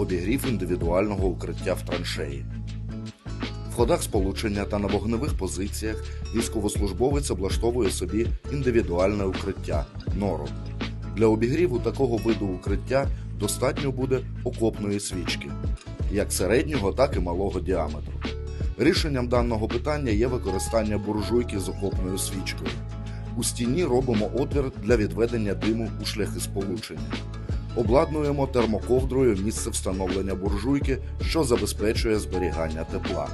обігрів індивідуального укриття в траншеї. В ходах сполучення та на вогневих позиціях військовослужбовець облаштовує собі індивідуальне укриття нору. Для обігріву такого виду укриття достатньо буде окопної свічки, як середнього, так і малого діаметру. Рішенням даного питання є використання буржуйки з окопною свічкою. У стіні робимо отвір для відведення диму у шляхи сполучення. Обладнуємо термоковдрою місце встановлення буржуйки, що забезпечує зберігання тепла.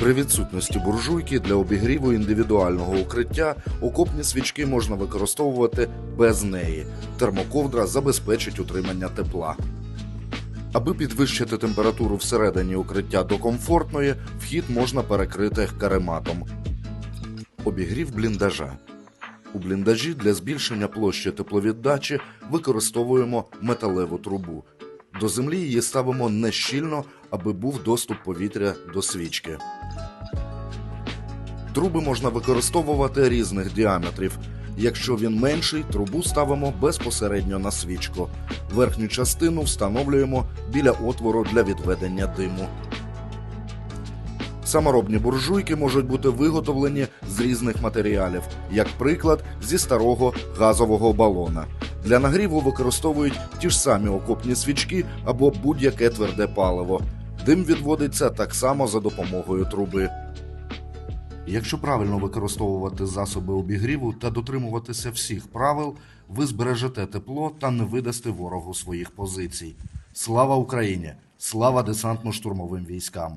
При відсутності буржуйки для обігріву індивідуального укриття окопні свічки можна використовувати без неї. Термоковдра забезпечить утримання тепла. Аби підвищити температуру всередині укриття до комфортної, вхід можна перекрити карематом. Обігрів бліндажа. У бліндажі для збільшення площі тепловіддачі використовуємо металеву трубу. До землі її ставимо не щільно, аби був доступ повітря до свічки. Труби можна використовувати різних діаметрів. Якщо він менший, трубу ставимо безпосередньо на свічку. Верхню частину встановлюємо біля отвору для відведення диму. Саморобні буржуйки можуть бути виготовлені з різних матеріалів, як приклад, зі старого газового балона. Для нагріву використовують ті ж самі окопні свічки або будь-яке тверде паливо. Дим відводиться так само за допомогою труби. Якщо правильно використовувати засоби обігріву та дотримуватися всіх правил, ви збережете тепло та не видасте ворогу своїх позицій. Слава Україні! Слава десантно-штурмовим військам!